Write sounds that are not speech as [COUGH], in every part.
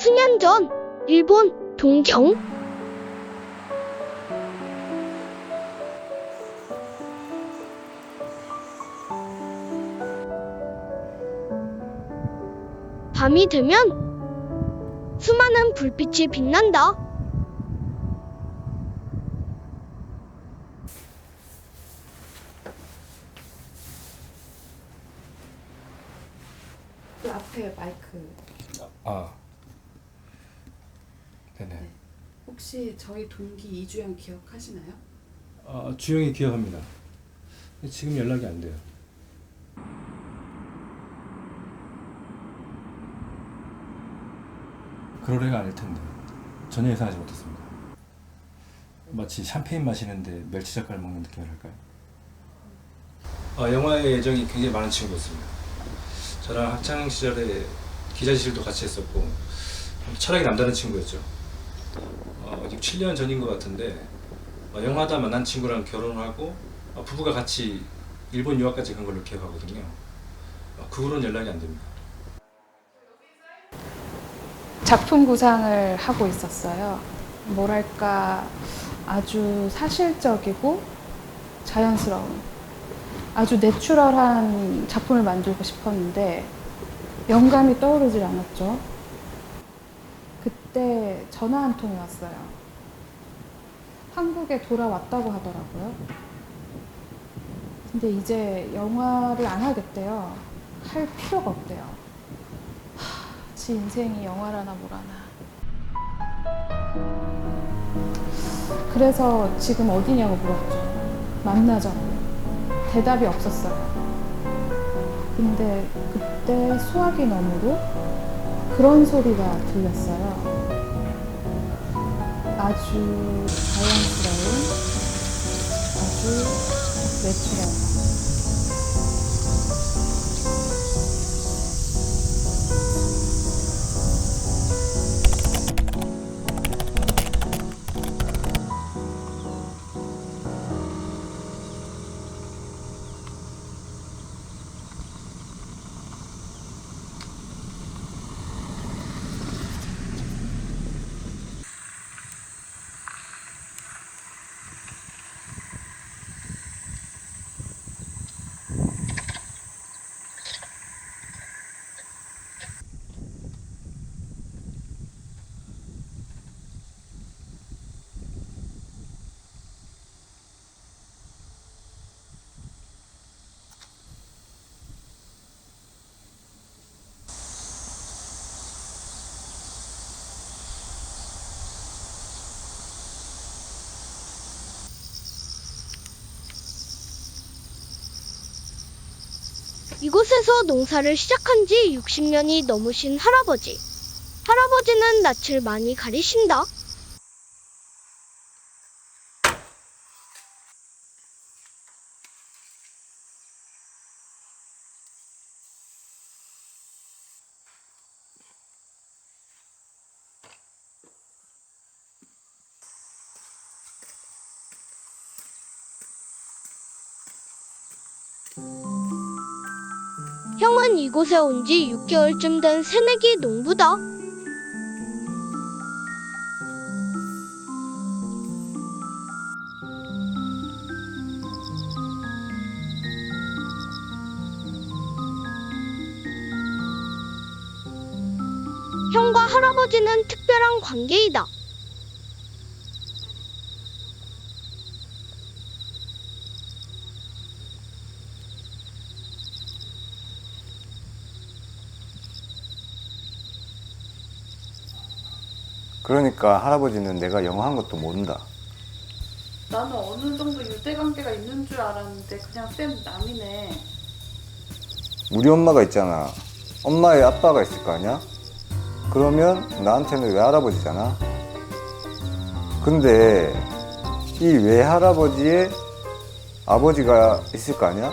수년 전 일본 동경 밤이 되면 수많은 불빛이 빛난다. 그 앞에 마이크 아, 네네. 혹시 저희 동기 이주영 기억하시나요? 아, 주영이 기억합니다. 근데 지금 연락이 안 돼요. 그럴 애가 아닐 텐데 전혀 예상하지 못했습니다. 마치 샴페인 마시는데 멸치젓갈 먹는 느낌이랄까요? 아, 영화의 예정이 굉장히 많은 친구였습니다. 저랑 학창 시절에 기자실도 같이 했었고 철학이 남다른 친구였죠. 어, 지금 7년 전인 것 같은데 어, 영화다 만난 친구랑 결혼하고 어, 부부가 같이 일본 유학까지 간 걸로 기억하거든요. 어, 그 후로는 연락이 안 됩니다. 작품 구상을 하고 있었어요. 뭐랄까 아주 사실적이고 자연스러운 아주 내추럴한 작품을 만들고 싶었는데 영감이 떠오르질 않았죠. 그때 전화 한 통이 왔어요. 한국에 돌아왔다고 하더라고요. 근데 이제 영화를 안 하겠대요. 할 필요가 없대요. 하, 지 인생이 영화라나 뭐라나. 그래서 지금 어디냐고 물었죠. 만나자고. 대답이 없었어요. 근데 그때 수화기 너머로 그런 소리가 들렸어요. 아주 자연스러운, 아주 내추럴한. 이곳에서 농사를 시작한 지 60년이 넘으신 할아버지. 할아버지는 낯을 많이 가리신다. 형은 이곳에 온 지 6개월쯤 된 새내기 농부다. 형과 할아버지는 특별한 관계이다. 그러니까 할아버지는 내가 영어 한 것도 모른다. 나는 어느 정도 유대 관계가 있는 줄 알았는데 그냥 쌤 남이네. 우리 엄마가 있잖아. 엄마의 아빠가 있을 거 아니야? 그러면 나한테는 외할아버지잖아. 근데 이 외할아버지의 아버지가 있을 거 아니야?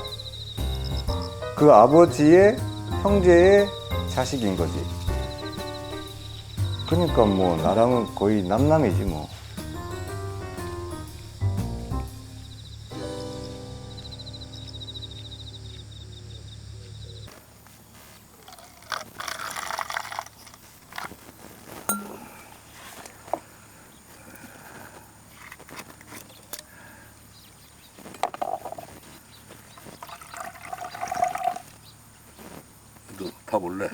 그 아버지의 형제의 자식인 거지. 그러니까 뭐 나랑은 거의 남남이지 뭐. 너 밥 올래?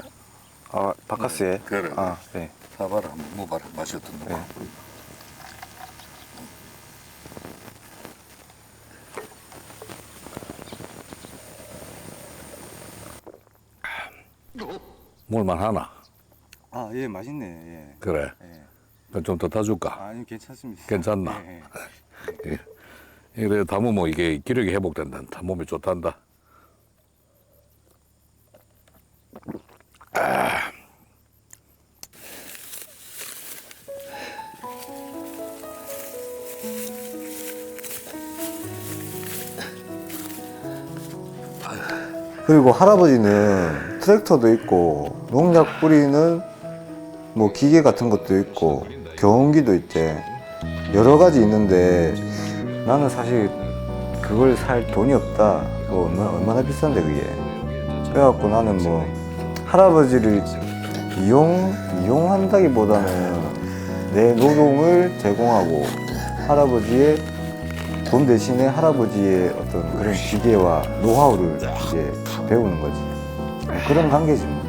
아 바카스에. 그래. 아 네. 타봐라 한번 먹어봐라 맛이 어떤가 네. 먹을만 하나? 아 예 맛있네. 예. 그래 예. 좀 더 타줄까? 아니 괜찮습니다. 괜찮나? 예, 예. [LAUGHS] 이래 담으면 이게 기력이 회복된다 몸에 좋단다 그리고 할아버지는 트랙터도 있고 농약 뿌리는 뭐 기계 같은 것도 있고 경운기도 있대. 여러 가지 있는데 나는 사실 그걸 살 돈이 없다. 그거 얼마나, 얼마나 비싼데 그게. 그래갖고 나는 뭐 할아버지를 이용 이용한다기보다는 내 노동을 제공하고 할아버지의 돈 대신에 할아버지의 어떤 그런 기계와 노하우를 이제 배우는 거지. 뭐 그런 관계지 뭐.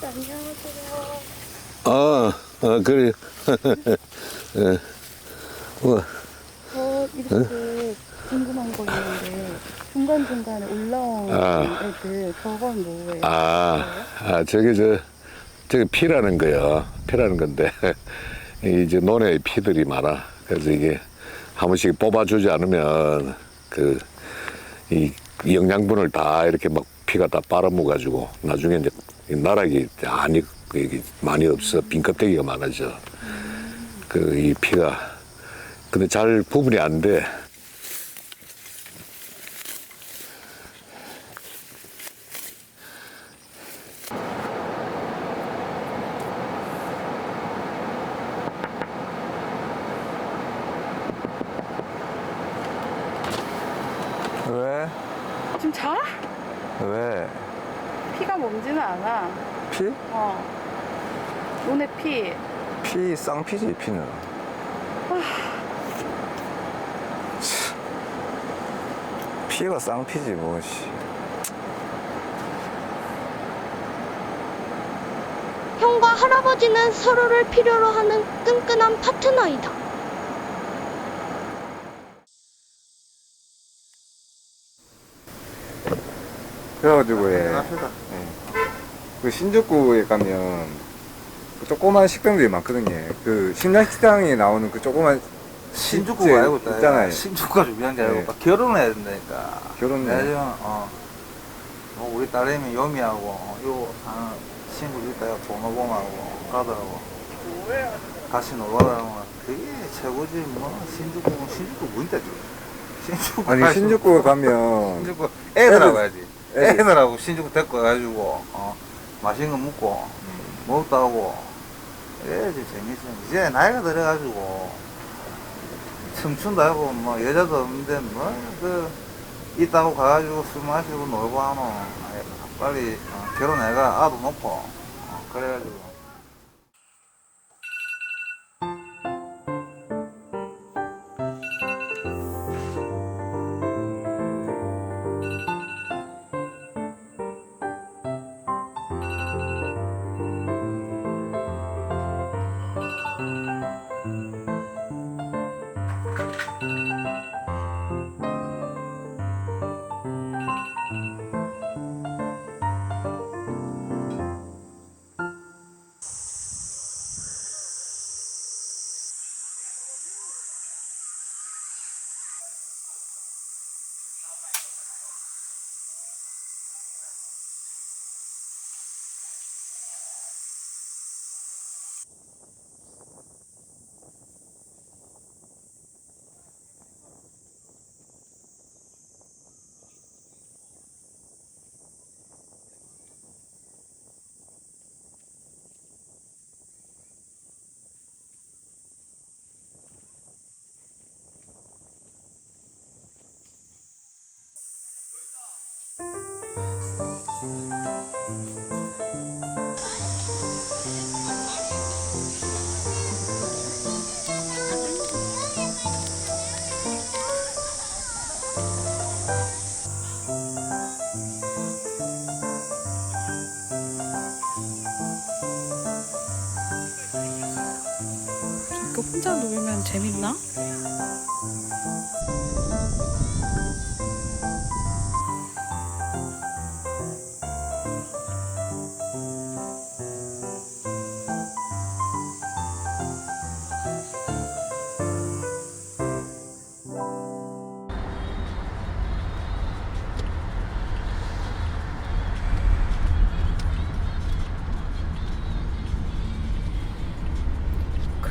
안녕하세요. 아, 아 그래 예. 뭐, 저 이렇게 궁금한 거 있는데 중간중간에 올라온 아. 애들 저건 뭐예요? 아, 아 저게 저 저게 피라는 거야 피라는 건데 [LAUGHS] 이제 논에 피들이 많아 그래서 이게 한 번씩 뽑아주지 않으면 그 이 영양분을 다 이렇게 막 피가 다 빨아먹어가지고 나중에 이제 이 나락이 많이 이게 많이 없어 빈 껍데기가 많아져 그 이 피가 근데 잘 구분이 안 돼. 왜? 지금 자? 왜? 피가 멈지는 않아. 피? 어. 눈에 피. 피 쌍피지 피는. 피가 쌍피지 뭐 씨. 형과 할아버지는 서로를 필요로 하는 끈끈한 파트너이다. 그래가지고 예. 예. 그 신주쿠에 가면 그 조그만 식당들이 많거든요. 그 신라식당에 나오는 그 조그만 아니고 있다. 있잖아요. 신주쿠가 중요한 게 아니고 네. 결혼을 해야 된다니까. 결혼을. 내가 어, 뭐 우리 딸내미 요미하고 어, 요 사는 친구들 있다. 도노봉하고 가더라고. 같이 놀러 가면 그게 최고지 뭐 신주쿠 신주쿠 뭔데 지금. 신주쿠 아니 신주쿠 가면 [LAUGHS] 신주쿠 애들하고 애들- 가야지. 애들. 애들하고 신주쿠 데리고 가가지고 어, 맛있는 거 먹고 먹다 하고 이래야지 재밌어. 이제 나이가 들어가지고 춤춘다 하고 뭐 여자도 없는데 뭐그 있다고 가가지고 술 마시고 놀고 하노 빨리 어, 결혼해가 아도 놓고 어, 그래가지고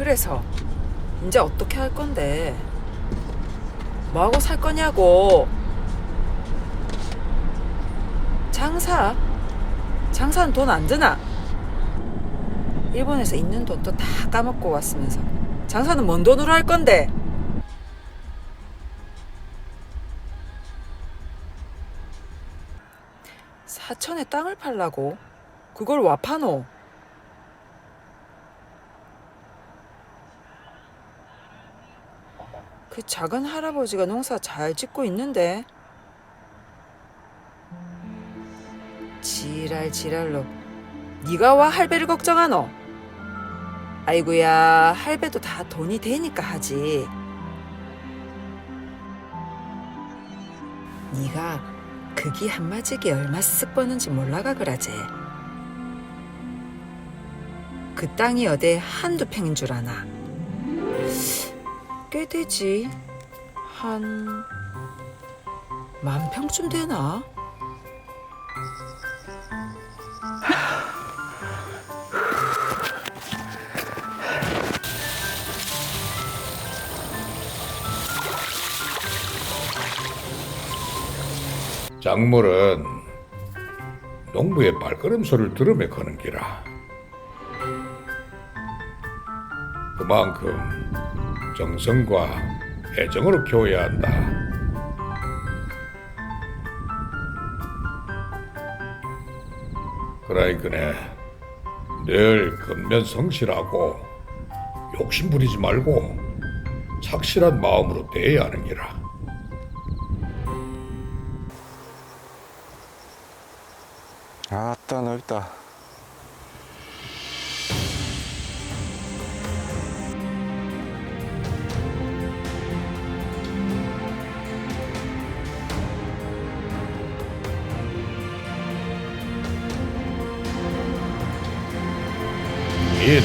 그래서 이제 어떻게 할 건데? 뭐하고 살 거냐고? 장사? 장사는 돈 안 드나? 일본에서 있는 돈도 다 까먹고 왔으면서 장사는 뭔 돈으로 할 건데? 사천에 땅을 팔라고? 그걸 와 파노? 그 작은 할아버지가 농사 잘 짓고 있는데 지랄 지랄로 네가 와 할배를 걱정하노? 아이고야 할배도 다 돈이 되니까 하지 네가 그기 한마지기 얼마 쓱 버는지 몰라가 그라제 그 땅이 어디 한두 평인 줄 아나 꽤 되지. 한 만 평쯤 되나? 작물은 농부의 발걸음 소리를 들으며 거는 기라. 그만큼 정성과 애정으로 키워야 한다. 그라이그네 늘 근면 성실하고 욕심 부리지 말고 착실한 마음으로 대해야 하는 기라. 아따 넓다. 이